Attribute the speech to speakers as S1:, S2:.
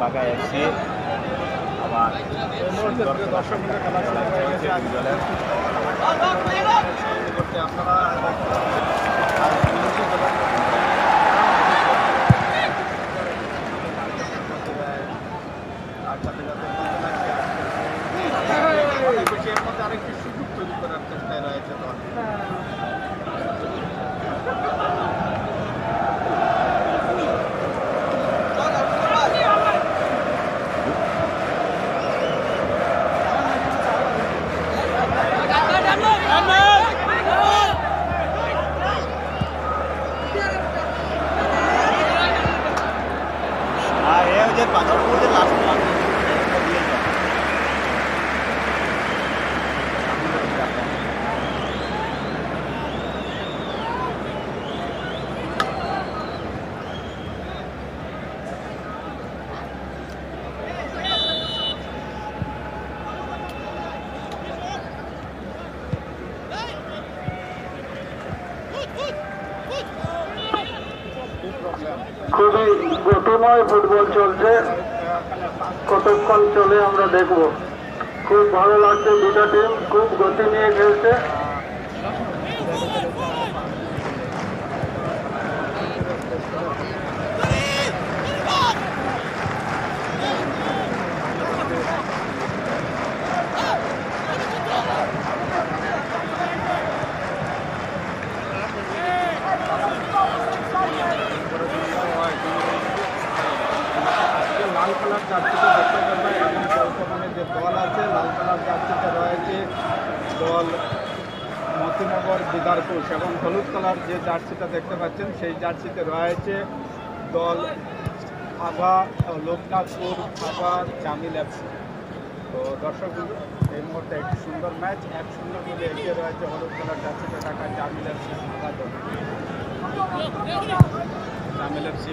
S1: বাঘা FC আবার সুন্দর
S2: হয়ে আরেকটি সুযোগ তৈরি করার চেষ্টায় রয়েছে দল
S1: যে পাথর মধ্যে লাস্ট
S3: খুবই গতিময় ফুটবল চলছে। কতক্ষণ চলে আমরা দেখব। খুব ভালো লাগছে দুটা টিম খুব গতি নিয়ে খেলছে
S2: আজকে লাল কালার জার্সিতে দেখতে পাবেন এবং বর্তমানে যে দল আছে লাল কালার জার্সিতে রয়েছে দল মতিনগর দিদারপুর এবং হলুদ কালার যে জার্সিটা দেখতে পাচ্ছেন, সেই জার্সিতে রয়েছে দল খাবা লোকনাথপুর খাবা জামিল এফসি তো দর্শক এই মুহূর্তে একটি সুন্দর ম্যাচ, এক সুন্দর মিলে এগিয়ে রয়েছে হলুদ কালার জার্সিতে থাকা জামিল এফসি জামিল এফসি